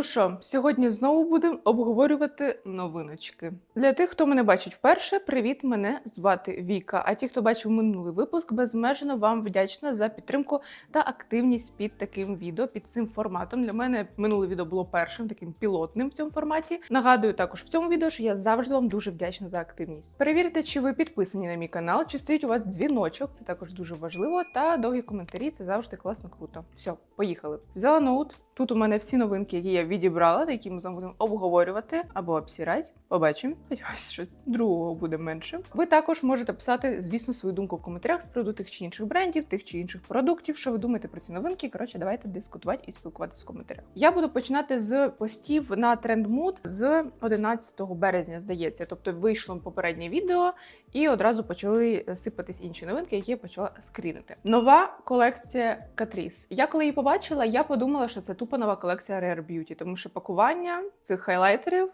Ну що, сьогодні знову будемо обговорювати новиночки. Для тих, хто мене бачить вперше, привіт, мене звати Віка. А ті, хто бачив минулий випуск, безмежно вам вдячна за підтримку та активність під таким відео, під цим форматом. Для мене минуле відео було першим таким пілотним в цьому форматі. Нагадую також в цьому відео, що я завжди вам дуже вдячна за активність. Перевірте, чи ви підписані на мій канал, чи стоїть у вас дзвіночок, це також дуже важливо. Та довгі коментарі це завжди класно круто. Все, поїхали. Взяла ноут. Тут у мене всі новинки, які я відібрала, які ми з вами будемо обговорювати або обсірати. Побачимо. Сподіваюсь, що другого буде менше. Ви також можете писати, звісно, свою думку в коментарях з приводу тих чи інших брендів, тих чи інших продуктів. Що ви думаєте про ці новинки? Коротше, давайте дискутувати і спілкуватися в коментарях. Я буду починати з постів на TrendMood з 11 березня, здається. Тобто вийшло попереднє відео, і одразу почали сипатись інші новинки, які я почала скрінити. Нова колекція Catrice. Я коли її побачила, я подумала, що це тупо нова колекція Rare Beauty, тому що пакування цих хайлайтерів.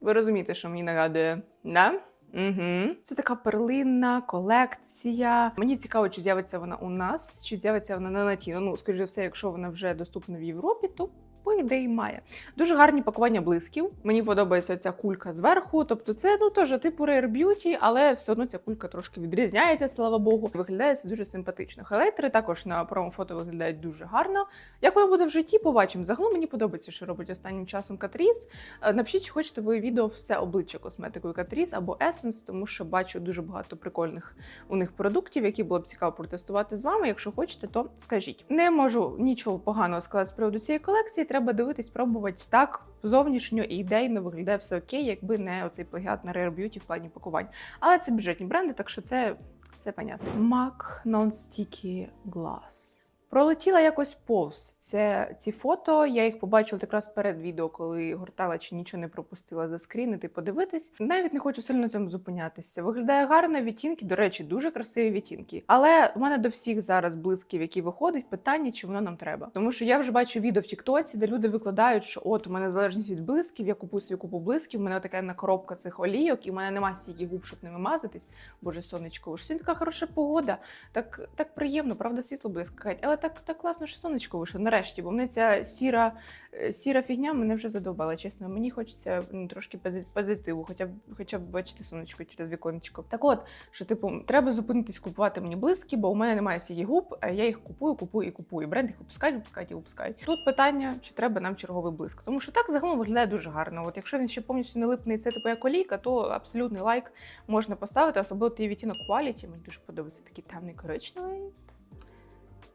Ви розумієте, що мені нагадує, да? Угу. Це така перлинна колекція. Мені цікаво, чи з'явиться вона у нас, чи з'явиться вона на Натіно. Ну, скоріше все, якщо вона вже доступна в Європі, то по ідеї має. Дуже гарні пакування блисків. Мені подобається ця кулька зверху. Тобто, це ну теж типу Rare Beauty, але все одно ця кулька трошки відрізняється, слава Богу. Виглядає це дуже симпатично. Хайлайтери також на промо-фото виглядають дуже гарно. Як воно буде в житті, побачимо. Загалом мені подобається, що робить останнім часом Catrice. Е, Напишіть, чи хочете ви відео все обличчя косметикою Catrice або Essence, тому що бачу дуже багато прикольних у них продуктів, які було б цікаво протестувати з вами. Якщо хочете, то скажіть. Не можу нічого поганого сказати з приводу цієї колекції. Треба дивитись, пробувати так. Зовнішньо і ідейно виглядає все окей, якби не оцей плагіат на Rare Beauty в плані пакувань. Але це бюджетні бренди, так що це, це понятно. MAC Non-Sticky Glass. Пролетіла якось повз це ці фото. Я їх побачила якраз перед відео, коли гортала чи нічого не пропустила заскрінити, подивитись. Навіть не хочу сильно цьому зупинятися. Виглядає гарно відтінки. До речі, дуже красиві відтінки. Але у мене до всіх зараз блисків, які виходять, питання, чи воно нам треба. Тому що я вже бачу відео в Тіктоці, де люди викладають, що от у мене залежність від блисків, я купую свою купу блисків. У мене така на коробка цих олійок, і в мене немає стільки губ, щоб ними мазатись. Боже, сонечко, ж така хороша погода. Так так приємно, правда, світло скакати. Але так так класно, що сонечко вийшло. Нарешті, бо мене ця сіра, е, сіра фігня мене вже задовбала. Чесно, мені хочеться ну, трошки позитиву, хоча б хоча б бачити сонечко через віконечко. Так от, що типу, треба зупинитись купувати мені блиски, бо у мене немає стільки губ, а я їх купую, купую і купую. Бренд їх випускають, випускають і випускають. Тут питання, чи треба нам черговий блиск. Тому що так загалом виглядає дуже гарно. От якщо він ще повністю не липний, це типу як олійка, то абсолютний лайк можна поставити, особливо той відтінок quality. Мені дуже подобається такий темний коричневий.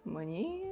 Мені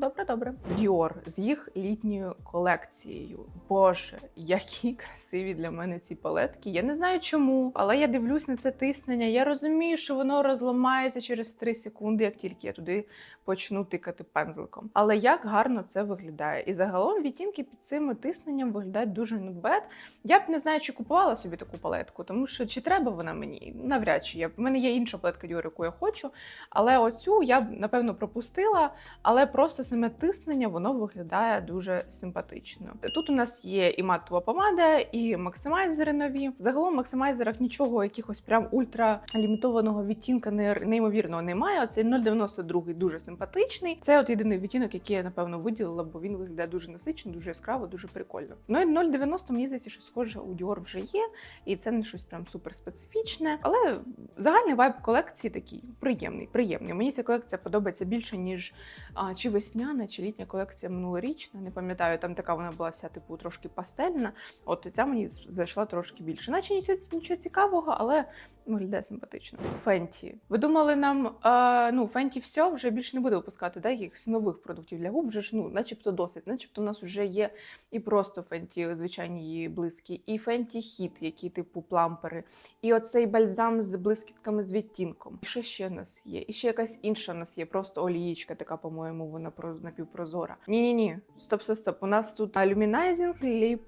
добре, добре. Dior з їх літньою колекцією. Боже, які красиві для мене ці палетки. Я не знаю чому, але я дивлюсь на це тиснення. Я розумію, що воно розламається через 3 секунди, як тільки я туди почну тикати пензликом. Але як гарно це виглядає. І загалом відтінки під цим тисненням виглядають дуже bad. Я б не знаю, чи купувала собі таку палетку, тому що чи треба вона мені? Навряд чи я. У мене є інша палетка Dior, яку я хочу, але оцю я б напевно пропустила. Але просто саме тиснення воно виглядає дуже симпатично. Тут у нас є і матова помада, і максимайзери нові. Загалом в максимайзерах нічого, якихось прям ультра лімітованого відтінка неймовірного немає. Оцей 0,92 дуже симпатичний. Це от єдиний відтінок, який я напевно виділила, бо він виглядає дуже насичено, дуже яскраво, дуже прикольно. Ну і 0,90 мені здається, що схоже у Dior вже є, і це не щось прям супер специфічне. Але загальний вайб колекції такий приємний. Приємний. Мені ця колекція подобається більше ніж а, чи весняна, чи літня колекція минулорічна. Не пам'ятаю, там така вона була вся типу трошки пастельна. От ця мені зайшла трошки більше. Наче нічого, нічого цікавого, але виглядає симпатично. Фенті. Ви думали, нам а, ну Фенті все вже більше не буде випускати да, якихось нових продуктів для губ. Вже ж ну, начебто досить, начебто у нас вже є і просто Фенті, звичайні її близькі, і Фенті Хіт, які типу плампери, і оцей бальзам з блискітками з відтінком. І що ще в нас є? І ще якась інша в нас є, просто олієчка, така, по-моєму, вона про напівпрозора. Ні, ні, ні. Стоп, стоп, стоп. У нас тут Luminizing Lip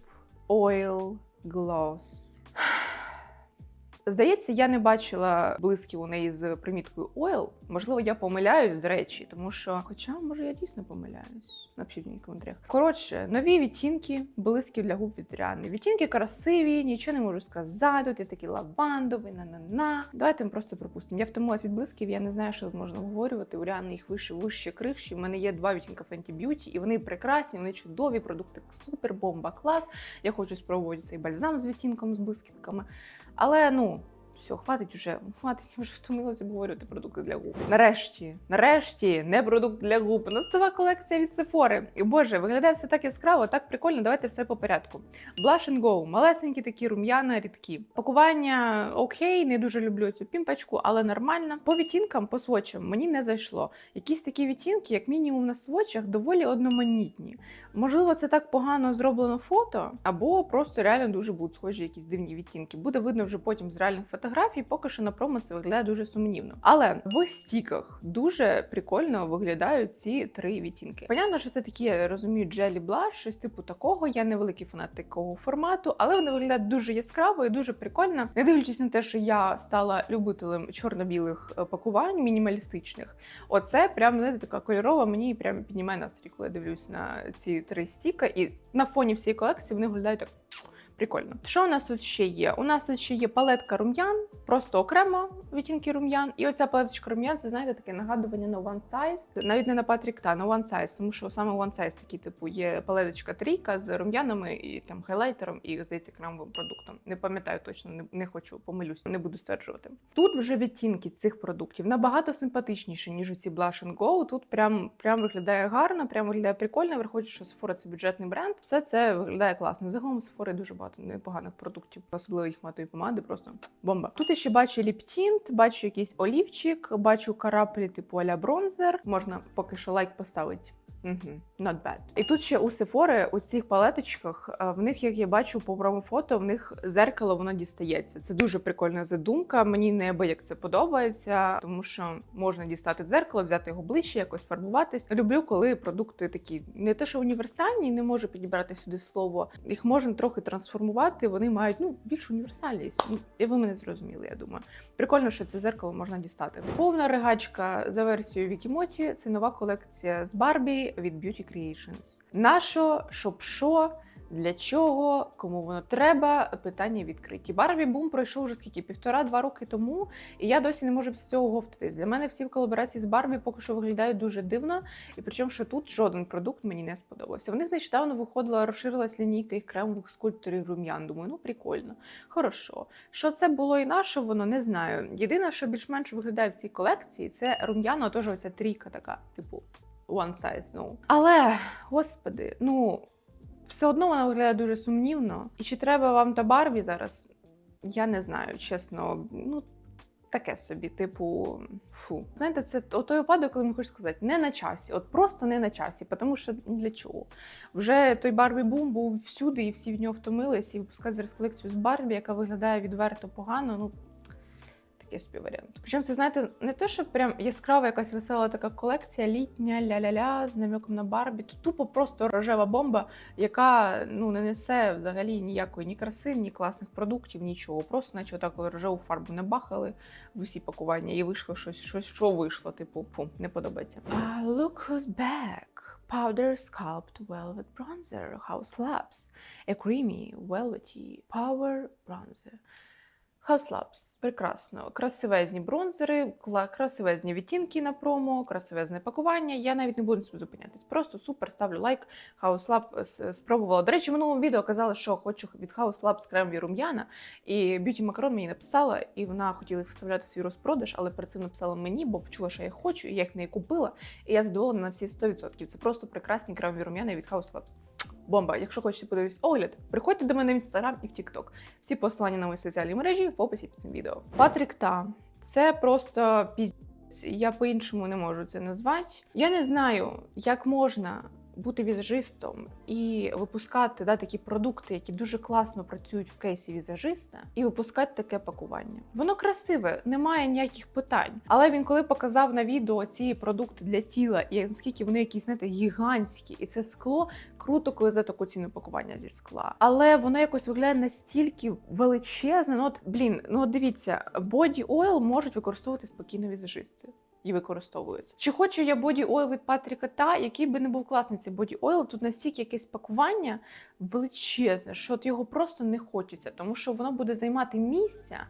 Oil Gloss. Здається, я не бачила блисків у неї з приміткою Oil. Можливо, я помиляюсь, до речі, тому що, хоча, може, я дійсно помиляюсь. Напишіть мені в коментарях. Коротше, нові відтінки, блисків для губ від Ріани. Відтінки красиві, нічого не можу сказати. Тут є такий лавандовий, на-на-на. Давайте ми просто пропустимо. Я втомилась від блисків, я не знаю, що можна говорювати. У Ріани їх вище, вище криші. У мене є два відтінка Fenty Beauty, і вони прекрасні, вони чудові, продукти супер, бомба, клас. Я хочу спробувати цей бальзам з відтінком, з блискітками. Але ну. Все, хватить уже, хватить, я вже втомилася обговорювати продукти для губ. Нарешті, нарешті, не продукт для губ. Настова колекція від Sephora. І боже, виглядає все так яскраво, так прикольно. Давайте все по порядку. Blush and Go, малесенькі такі рум'яна, рідкі. Пакування окей, не дуже люблю цю пімпочку, але нормально. По відтінкам, по свочам мені не зайшло. Якісь такі відтінки, як мінімум на свочах, доволі одноманітні. Можливо, це так погано зроблено фото, або просто реально дуже будуть схожі якісь дивні відтінки. Буде видно вже потім з реальних фотографій, поки що на промо це виглядає дуже сумнівно. Але в стіках дуже прикольно виглядають ці три відтінки. Понятно, що це такі, я розумію, джелі блаш, щось типу такого. Я не великий фанат такого формату, але вони виглядають дуже яскраво і дуже прикольно. Не дивлячись на те, що я стала любителем чорно-білих е, пакувань, мінімалістичних. Оце прям знаєте, така кольорова. Мені прям піднімає настрій, коли я дивлюсь на ці три стіка, і на фоні всієї колекції вони виглядають так. Прикольно. Що у нас тут ще є? У нас тут ще є палетка рум'ян, просто окремо відтінки рум'ян. І оця палеточка рум'ян, це знаєте таке нагадування на One Size. Навіть не на Patrick та на One Size, тому що саме One Size такі, типу, є палеточка трійка з рум'янами і там хайлайтером, і здається, кремовим продуктом. Не пам'ятаю точно, не, не хочу помилюсь, не буду стверджувати. Тут вже відтінки цих продуктів набагато симпатичніші, ніж у ці Blush and Go. Тут прям прям виглядає гарно, прям виглядає прикольно. Враховуючи, що Sephora – це бюджетний бренд. Все це виглядає класно. Загалом Sephora дуже багато непоганих продуктів, особливо їх матові помади, просто бомба. Тут я ще бачу ліптінт, бачу якийсь олівчик, бачу караплі типу аля бронзер. Можна поки що лайк поставити. Угу, not bad. І тут ще у Sephora, у цих палеточках, е, в них, як я бачу по промофото, в них зеркало воно дістається. Це дуже прикольна задумка. Мені неабияк це подобається, тому що можна дістати дзеркало, взяти його ближче, якось фарбуватись. Люблю, коли продукти такі не те, що універсальні, не можу підібрати сюди слово. Їх можна трохи трансформувати. Вони мають ну більш універсальність. Ну, І ви мене зрозуміли, я думаю. Прикольно, що це зеркало можна дістати. Повна ригачка за версією Вікімоті. Це нова колекція з Барбі від Beauty Creations. Нащо, щоб що? Для чого, кому воно треба? Питання відкриті. Барбі бум пройшов вже скільки півтора-два роки тому, і я досі не можу після цього говтатись. Для мене всі в колаборації з Барбі поки що виглядають дуже дивно, і причому, що тут жоден продукт мені не сподобався. В них нещодавно виходила, розширилась лінійка їх кремових скульпторів рум'ян. Думаю, ну прикольно, хорошо. Що це було і на що, воно не знаю. Єдине, що більш-менш виглядає в цій колекції, це рум'яна, теж оця трійка така, типу one size, ну. Але, господи, ну все одно вона виглядає дуже сумнівно. І чи треба вам та Барбі зараз? Я не знаю, чесно. Ну, таке собі, типу, фу. Знаєте, це той випадок, коли мені хочеш сказати, не на часі, от просто не на часі, тому що для чого? Вже той Барбі бум був всюди, і всі від нього втомились, і випускати зараз колекцію з Барбі, яка виглядає відверто погано. Ну, такий собі. Причому це, знаєте, не те, що прям яскрава якась весела така колекція, літня, ля-ля-ля, з намеком на Барбі. Тут тупо просто рожева бомба, яка ну не несе взагалі ніякої ні краси, ні класних продуктів, нічого. Просто наче отак рожеву фарбу не бахали в усі пакування, і вийшло щось, щось, що вийшло. Типу, фу, не подобається. А look who's back. Powder Sculpt Velvet Bronzer House Labs. A creamy, velvety power bronzer. House Labs. Прекрасно. Красивезні бронзери, красивезні відтінки на промо, красивезне пакування. Я навіть не буду зупинятись. Просто супер ставлю лайк. House Lab с- спробувала. До речі, в минулому відео казала, що хочу від House Labs кремові рум'яна. І Beauty Macron мені написала, і вона хотіла їх вставляти свій розпродаж, але перед цим написала мені, бо почула, що я хочу, і я їх в неї купила. І я задоволена на всі 100%. Це просто прекрасні кремові рум'яна від House Labs. Бомба! Якщо хочете подивитись огляд, приходьте до мене в інстаграм і в Тікток. Всі посилання на мої соціальні мережі в описі під цим відео. Патрік та це просто піздець. Я по-іншому не можу це назвати. Я не знаю, як можна бути візажистом і випускати да, такі продукти, які дуже класно працюють в кейсі візажиста, і випускати таке пакування. Воно красиве, немає ніяких питань. Але він коли показав на відео ці продукти для тіла, і наскільки вони якісь знаєте, гігантські, і це скло круто, коли за таку ціну пакування зі скла. Але воно якось виглядає настільки величезне. Ну от блін, ну от дивіться, боді ойл можуть використовувати спокійно візажисти. І використовують. Чи хочу я боді ойл від Патріка Та, який би не був класний цей боді ойл, тут настільки якесь пакування величезне, що от його просто не хочеться, тому що воно буде займати місця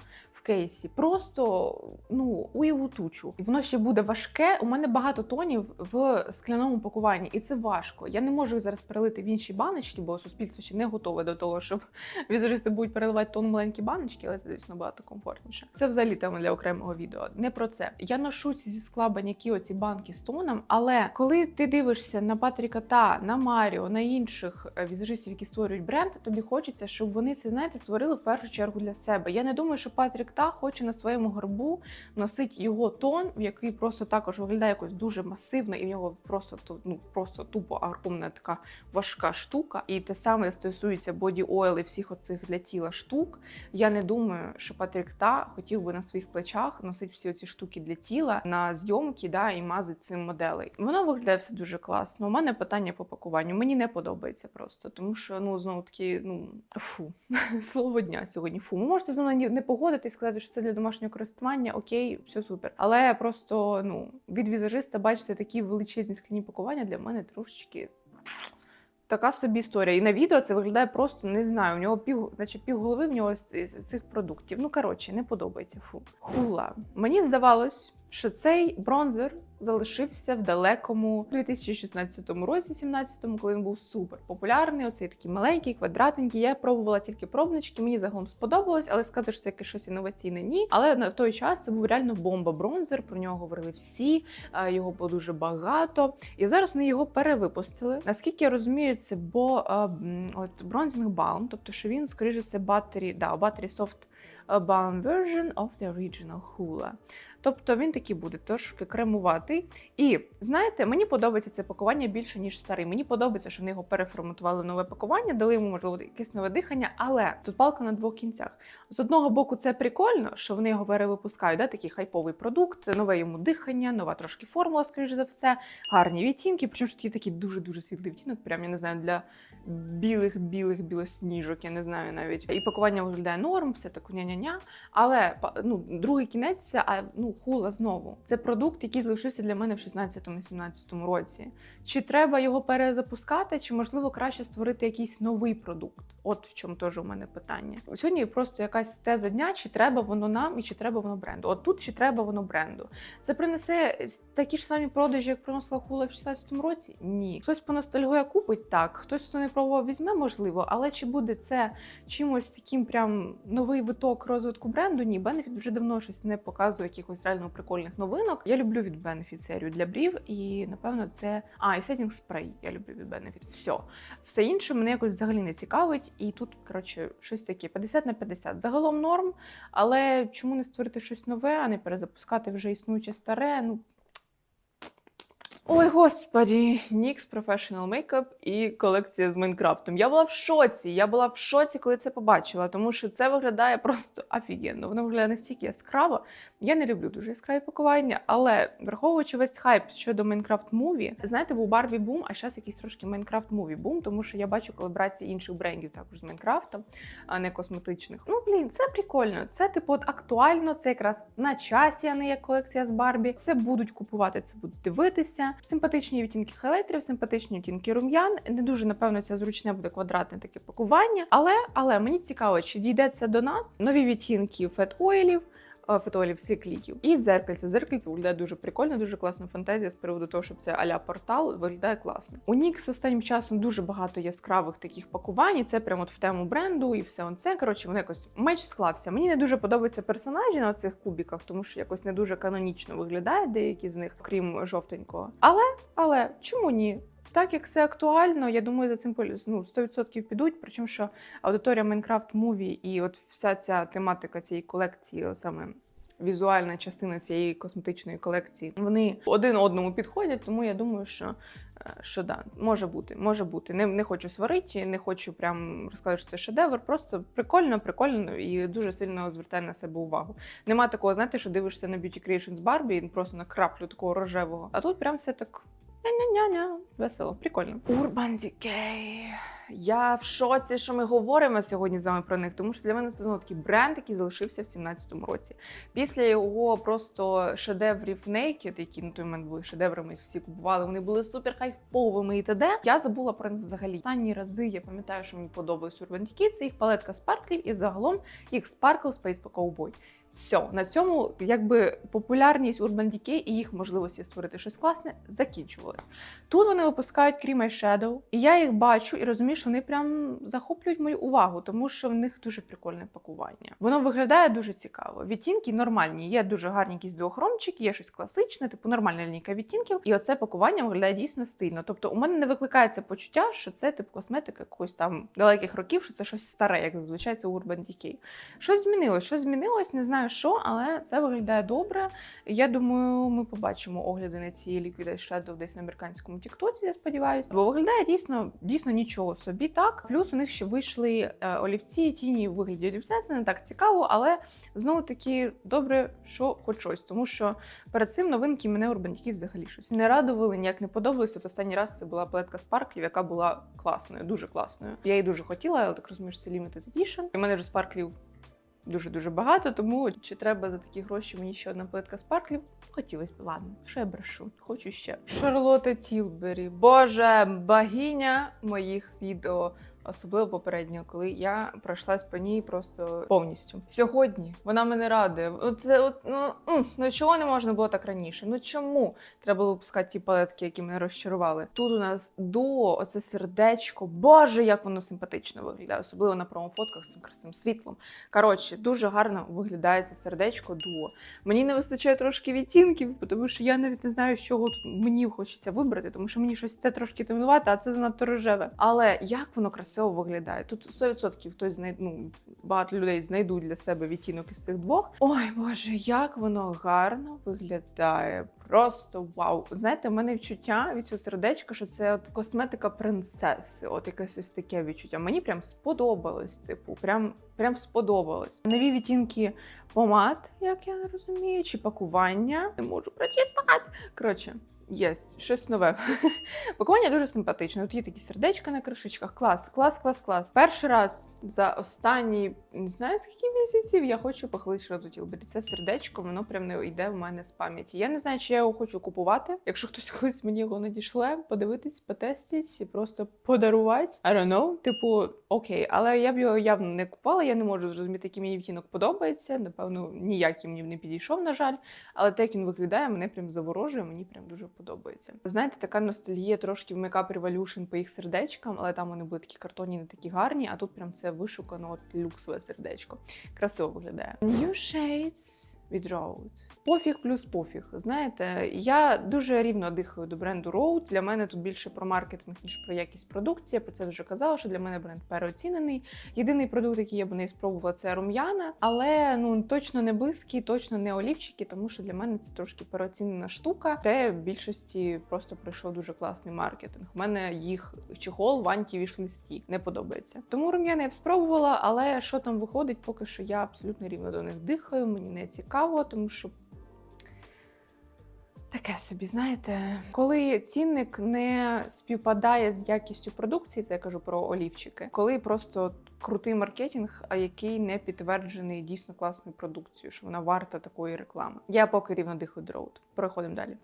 кейсі просто ну уяву тучу. І воно ще буде важке. У мене багато тонів в скляному пакуванні, і це важко. Я не можу зараз перелити в інші баночки, бо суспільство ще не готове до того, щоб візажисти будуть переливати тон маленькі баночки, але це звісно багато комфортніше. Це взагалі тема для окремого відео. Не про це. Я ношу ці зі скла баняки, оці банки з тоном. Але коли ти дивишся на Патріка Та, на Маріо, на інших е, візажистів, які створюють бренд, тобі хочеться, щоб вони це знаєте створили в першу чергу для себе. Я не думаю, що Патрік Та хоче на своєму горбу носить його тон, який просто також виглядає якось дуже масивно, і в нього просто ну просто тупо огромна така важка штука. І те саме стосується боді ойл і всіх оцих для тіла штук. Я не думаю, що Патрік Та хотів би на своїх плечах носити всі ці штуки для тіла на зйомки, да, і мазати цим моделей. Воно виглядає все дуже класно. У мене питання по пакуванню. Мені не подобається просто, тому що ну знову таки, ну фу, слово дня сьогодні. Фу, ви можете зі мною не погодитись, сказати, що це для домашнього користування. Окей, все супер. Але просто ну від візажиста бачити такі величезні скляні пакування для мене трошечки. Така собі історія. І на відео це виглядає просто не знаю. У нього пів, наче пів голови в нього з, цих продуктів. Ну коротше, не подобається. Фу. Хула. Мені здавалось, що цей бронзер залишився в далекому 2016 році, 17-му, коли він був супер популярний. Оцей такий маленький, квадратненький. Я пробувала тільки пробнички. Мені загалом сподобалось, але сказати, що це якесь щось інноваційне, ні. Але на той час це був реально бомба бронзер. Про нього говорили всі. е, Його було дуже багато. І зараз вони його перевипустили. Наскільки я розумію, це бо е, от бронзинг балм, тобто що він, скоріше, батері, да, battery soft е, balm version of the original Hula. Тобто він такий буде трошки кремуватий. І знаєте, мені подобається це пакування більше, ніж старий. Мені подобається, що вони його переформатували в нове пакування, дали йому, можливо, якесь нове дихання, але тут палка на двох кінцях. З одного боку, це прикольно, що вони його перевипускають, да, такий хайповий продукт, нове йому дихання, нова трошки формула, скоріш за все, гарні відтінки. Причому що такий такий дуже-дуже світлий відтінок, прям я не знаю, для білих-білих білосніжок, я не знаю навіть. І пакування виглядає норм, все так ня-ня-ня. Але ну, другий кінець це ну, хула знову. Це продукт, який залишився для мене в 16-17 році. Чи треба його перезапускати, чи можливо краще створити якийсь новий продукт? От в чому теж у мене питання. Сьогодні просто якась теза дня, чи треба воно нам і чи треба воно бренду. От тут чи треба воно бренду. Це принесе такі ж самі продажі, як приносила хула в 16-му році? Ні. Хтось по ностальгує купить так, хтось хто не пробував, візьме, можливо, але чи буде це чимось таким прям новий виток розвитку бренду? Ні, Benefit вже давно щось не показує якихось реально прикольних новинок. Я люблю від Benefit серію для брів, і напевно це а і сетінг спрей. Я люблю від Benefit. Все. Все інше мене якось взагалі не цікавить. І тут, коротше, щось таке 50 на 50. Загалом норм, але чому не створити щось нове, а не перезапускати вже існуюче старе? Ну. Ой, господі, NYX Professional Makeup і колекція з Майнкрафтом. Я була в шоці. Я була в шоці, коли це побачила, тому що це виглядає просто офігенно. Воно виглядає настільки яскраво. Я не люблю дуже яскраві пакування, але враховуючи весь хайп щодо Майнкрафт Муві, знаєте, був Барбі бум, а зараз якийсь трошки Майнкрафт Муві бум, тому що я бачу колаборації інших брендів також з Майнкрафтом, а не косметичних. Ну блін, це прикольно. Це типу от актуально. Це якраз на часі, а не як колекція з Барбі. Це будуть купувати, це будуть дивитися. Симпатичні відтінки хайлайтерів, симпатичні відтінки рум'ян. Не дуже напевно це зручне буде квадратне таке пакування. Але але мені цікаво, чи дійде це до нас нові відтінки фет-ойлів, фотоїлів свікліків. І дзеркальце. Дзеркальце виглядає дуже прикольно, дуже класна фантазія з приводу того, щоб це аля портал виглядає класно. У NYX останнім часом дуже багато яскравих таких пакувань. і Це прямо от в тему бренду і все он це. Коротше, воно якось меч склався. Мені не дуже подобаються персонажі на цих кубіках, тому що якось не дуже канонічно виглядають деякі з них, крім жовтенького. Але але чому ні? Так як це актуально, я думаю, за цим ну, 100% підуть. Причому що аудиторія Minecraft Movie і от вся ця тематика цієї колекції, саме візуальна частина цієї косметичної колекції. Вони один одному підходять, тому я думаю, що, е, що да, може бути, може бути. Не, не хочу сварити, не хочу прям розказати, що це шедевр. Просто прикольно, прикольно і дуже сильно звертає на себе увагу. Нема такого, знаєте, що дивишся на Beauty Creations Barbie і просто на краплю такого рожевого. А тут прям все так. Ня-ня-ня-ня, весело, прикольно. Urban Decay. Я в шоці, що ми говоримо сьогодні з вами про них, тому що для мене це знову такий бренд, який залишився в 17-му році. Після його просто шедеврів Naked, які на той момент були шедеврами, їх всі купували. Вони були супер хайповими і т.д. Я забула про них взагалі. Останні рази я пам'ятаю, що мені подобалось Urban Decay, Це їх палетка спарклів і загалом їх Sparkle Space Cowboy. Все, на цьому якби популярність Urban Decay і їх можливості створити щось класне закінчувалась. Тут вони випускають Cream Eyeshadow, і я їх бачу і розумію, що вони прям захоплюють мою увагу, тому що в них дуже прикольне пакування. Воно виглядає дуже цікаво. Відтінки нормальні, є дуже гарні якісь дуохромчики, є щось класичне, типу нормальна лінійка відтінків. І оце пакування виглядає дійсно стильно. Тобто, у мене не викликається почуття, що це типу косметика якогось там далеких років, що це щось старе, як зазвичай це Urban Decay. Щось змінилось, щось змінилось, не знаю що, але це виглядає добре. Я думаю, ми побачимо огляди на ці Liquid Eyeshadow десь на американському тіктоці, я сподіваюся. Бо виглядає дійсно, дійсно нічого собі так. Плюс у них ще вийшли е, олівці, тіні в вигляді олівця. Це не так цікаво, але знову таки добре, що хоч щось, тому що перед цим новинки мене Decay взагалі щось не радували, ніяк не подобалось. От останній раз це була палетка Sparklів, яка була класною, дуже класною. Я її дуже хотіла, але так розумію, що це Limited Edition. У мене вже спарклів дуже дуже багато, тому чи треба за такі гроші мені ще одна плитка спарклів? Хотілося б. Ладно, що я брешу? Хочу ще. Шарлота Тілбері. Боже, богиня моїх відео. Особливо попереднього, коли я пройшлась по ній просто повністю. Сьогодні вона мене радує. От, от, ну, ну чого не можна було так раніше? Ну чому треба було випускати ті палетки, які мене розчарували? Тут у нас дуо, оце сердечко. Боже, як воно симпатично виглядає, особливо на промофотках з цим красивим світлом. Коротше, дуже гарно виглядає це сердечко дуо. Мені не вистачає трошки відтінків, тому що я навіть не знаю, з чого тут мені хочеться вибрати, тому що мені щось це трошки темнувате, а це занадто рожеве. Але як воно красиво виглядає? Тут 100% хтось знайде, ну, багато людей знайдуть для себе відтінок із цих двох. Ой, боже, як воно гарно виглядає. Просто вау. Знаєте, в мене відчуття від цього сердечка, що це от косметика принцеси. От якесь ось таке відчуття. Мені прям сподобалось, типу, прям, прям сподобалось. Нові відтінки помад, як я не розумію, чи пакування. Не можу прочитати. Коротше. Є щось нове. Пакування дуже симпатичне. Тут є такі сердечка на кришечках. Клас, клас, клас, клас. Перший раз за останні не знаю скільки місяців я хочу похвалити Шарлоту Тілбері. Це сердечко, воно прям не йде в мене з пам'яті. Я не знаю, чи я його хочу купувати. Якщо хтось колись мені його надішле, подивитись, потестіть і просто подарувати. I don't know. Типу, окей, але я б його явно не купала. Я не можу зрозуміти, який мені відтінок подобається. Напевно, ніякий мені не підійшов, на жаль. Але те, як він виглядає, мене прям заворожує, мені прям дуже подобається. Знаєте, така ностальгія трошки в Makeup Revolution по їх сердечкам, але там вони були такі картонні, не такі гарні, а тут прям це вишукано от люксове сердечко. Красиво виглядає. New Shades від Rode. Пофіг плюс пофіг. Знаєте, я дуже рівно дихаю до бренду Rode. Для мене тут більше про маркетинг, ніж про якість продукції. Я про це вже казала, що для мене бренд переоцінений. Єдиний продукт, який я б не спробувала, це рум'яна, але ну точно не близькі, точно не олівчики, тому що для мене це трошки переоцінена штука. Те в більшості просто пройшов дуже класний маркетинг. У мене їх чехол в антівіш-листі не подобається. Тому рум'яна я б спробувала, але що там виходить, поки що я абсолютно рівно до них дихаю. Мені не цікаво, тому що. Таке собі, знаєте, коли цінник не співпадає з якістю продукції, це я кажу про олівчики, коли просто крутий маркетинг, а який не підтверджений дійсно класною продукцією, що вона варта такої реклами. Я поки рівно дихаю дроут. Переходимо далі.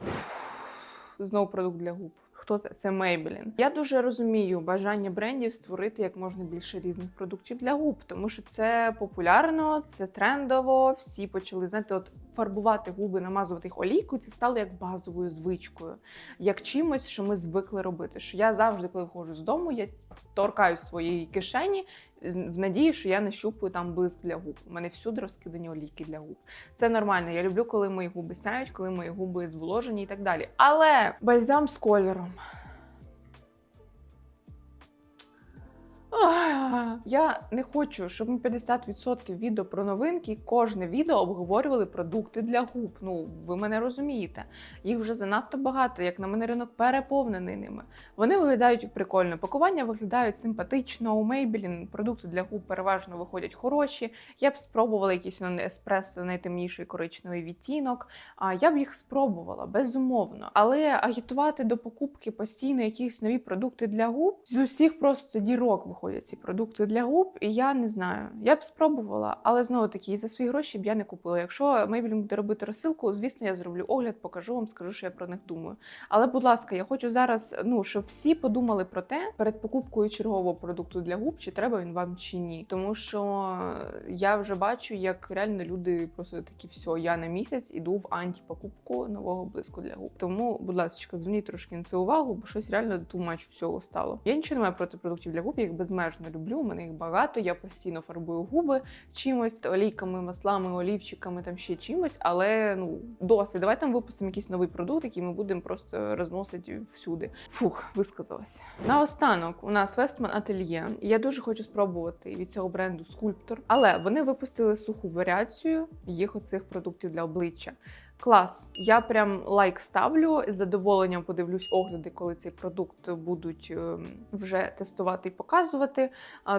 Знову продукт для губ. Хто це? Це Maybelline. Я дуже розумію бажання брендів створити як можна більше різних продуктів для губ, тому що це популярно, це трендово. Всі почали знаєте, от фарбувати губи, намазувати їх олійкою. Це стало як базовою звичкою, як чимось, що ми звикли робити. Що я завжди, коли виходжу з дому, я торкаю своєї кишені в надії, що я не щупую там блиск для губ. У мене всюди розкидані олійки для губ. Це нормально. Я люблю, коли мої губи сяють, коли мої губи зволожені і так далі. Але бальзам з кольором. Я не хочу, щоб ми 50% відео про новинки, кожне відео обговорювали продукти для губ. Ну, ви мене розумієте. Їх вже занадто багато, як на мене ринок переповнений ними. Вони виглядають прикольно. Пакування виглядають симпатично. У Maybelline продукти для губ переважно виходять хороші. Я б спробувала якийсь ну, еспресо найтемніший коричневий відтінок. А я б їх спробувала безумовно. Але агітувати до покупки постійно якісь нові продукти для губ з усіх просто дірок виходять ці продукти для губ. І я не знаю. Я б спробувала, але знову таки за свої гроші б я не купила. Якщо Maybelline буде робити розсилку, звісно, я зроблю огляд, покажу вам, скажу, що я про них думаю. Але, будь ласка, я хочу зараз, ну щоб всі подумали про те перед покупкою чергового продукту для губ, чи треба він вам чи ні. Тому що я вже бачу, як реально люди просто такі все, я на місяць іду в антипокупку нового блиску для губ. Тому, будь ласка, зверніть трошки на це увагу, бо щось реально тумач всього стало. Я нічого не маю проти продуктів для губ, я їх безмежно люблю. У мене їх багато. Я постійно фарбую губи чимось, олійками, маслами, олівчиками, там ще чимось. Але ну досвід. Давайте ми випустимо якийсь новий продукт, який ми будемо просто розносити всюди. Фух, висказалась. Наостанок у нас Westman Atelier. Я дуже хочу спробувати від цього бренду скульптор, але вони випустили суху варіацію їх оцих продуктів для обличчя. Клас, я прям лайк ставлю. З задоволенням подивлюсь огляди, коли цей продукт будуть ем, вже тестувати і показувати,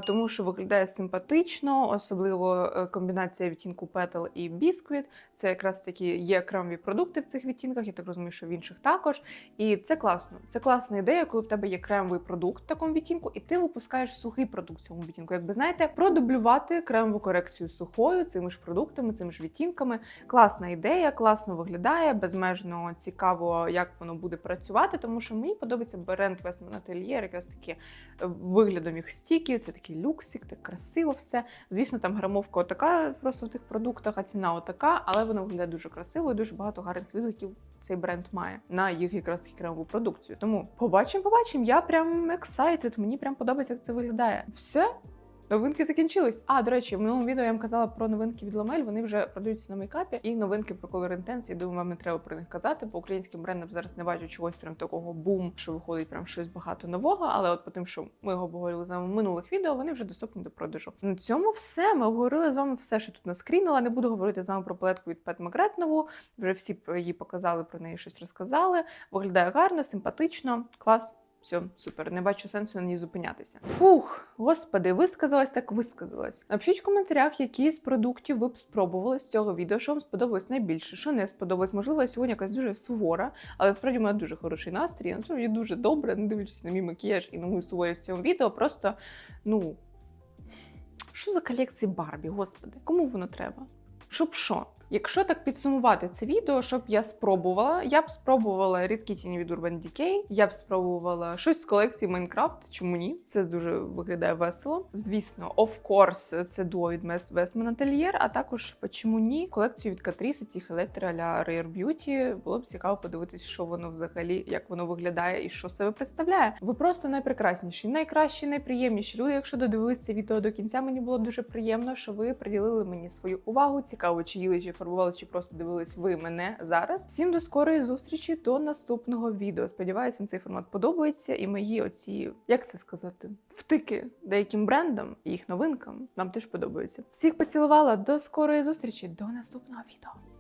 тому що виглядає симпатично, особливо е, комбінація відтінку Petal і Biscuit. Це якраз такі є кремові продукти в цих відтінках. Я так розумію, що в інших також. І це класно. Це класна ідея, коли в тебе є кремовий продукт в такому відтінку, і ти випускаєш сухий продукт в цьому відтінку. Якби знаєте, продублювати кремову корекцію сухою цими ж продуктами, цими ж відтінками. Класна ідея, класно виглядає, безмежно цікаво, як воно буде працювати, тому що мені подобається бренд Westman Atelier, якраз таки е, виглядом їх стіків, це такий люксик, так красиво все. Звісно, там грамовка отака просто в тих продуктах, а ціна отака, але воно виглядає дуже красиво і дуже багато гарних відгуків цей бренд має на їх якраз таки кремову продукцію. Тому побачимо, побачимо. Я прям excited, мені прям подобається, як це виглядає. Все. Новинки закінчились. А, до речі, в минулому відео я вам казала про новинки від Ламель. Вони вже продаються на мейкапі. І новинки про Color Intense, Я думаю, вам не треба про них казати. По українським брендам зараз не бачу чогось прям такого бум, що виходить прям щось багато нового. Але от по тим, що ми його обговорили з вами в минулих відео, вони вже доступні до продажу. На цьому все. Ми обговорили з вами все, що тут наскрінила. Не буду говорити з вами про палетку від Пет Магрет нову. Вже всі її показали, про неї щось розказали. Виглядає гарно, симпатично, клас. Все, супер, не бачу сенсу на ній зупинятися. Фух, господи, висказалась так висказалась. Напишіть в коментарях, які з продуктів ви б спробували з цього відео, що вам сподобалось найбільше, що не сподобалось. Можливо, я сьогодні якась дуже сувора, але насправді у мене дуже хороший настрій. Насправді дуже добре, не дивлячись на мій макіяж і на мою суворість в цьому відео. Просто ну що за колекції Барбі, господи, кому воно треба? Щоб що? Якщо так підсумувати це відео, щоб я спробувала, я б спробувала рідкі тіні від Urban Decay, я б спробувала щось з колекції Minecraft, чому ні? Це дуже виглядає весело. Звісно, of course, це дуо від Westman Atelier, а також чому ні, колекцію від Catrice, ці електро для Rare Beauty. Було б цікаво подивитись, що воно взагалі, як воно виглядає і що себе представляє. Ви просто найпрекрасніші, найкращі, найприємніші люди. Якщо додивилися відео до кінця, мені було дуже приємно, що ви приділили мені свою увагу. Цікаво, чи їли чи фарбували, чи просто дивились ви мене зараз. Всім до скорої зустрічі до наступного відео. Сподіваюся, вам цей формат подобається, і мої оці, як це сказати, втики деяким брендам і їх новинкам вам теж подобаються. Всіх поцілувала до скорої зустрічі, до наступного відео.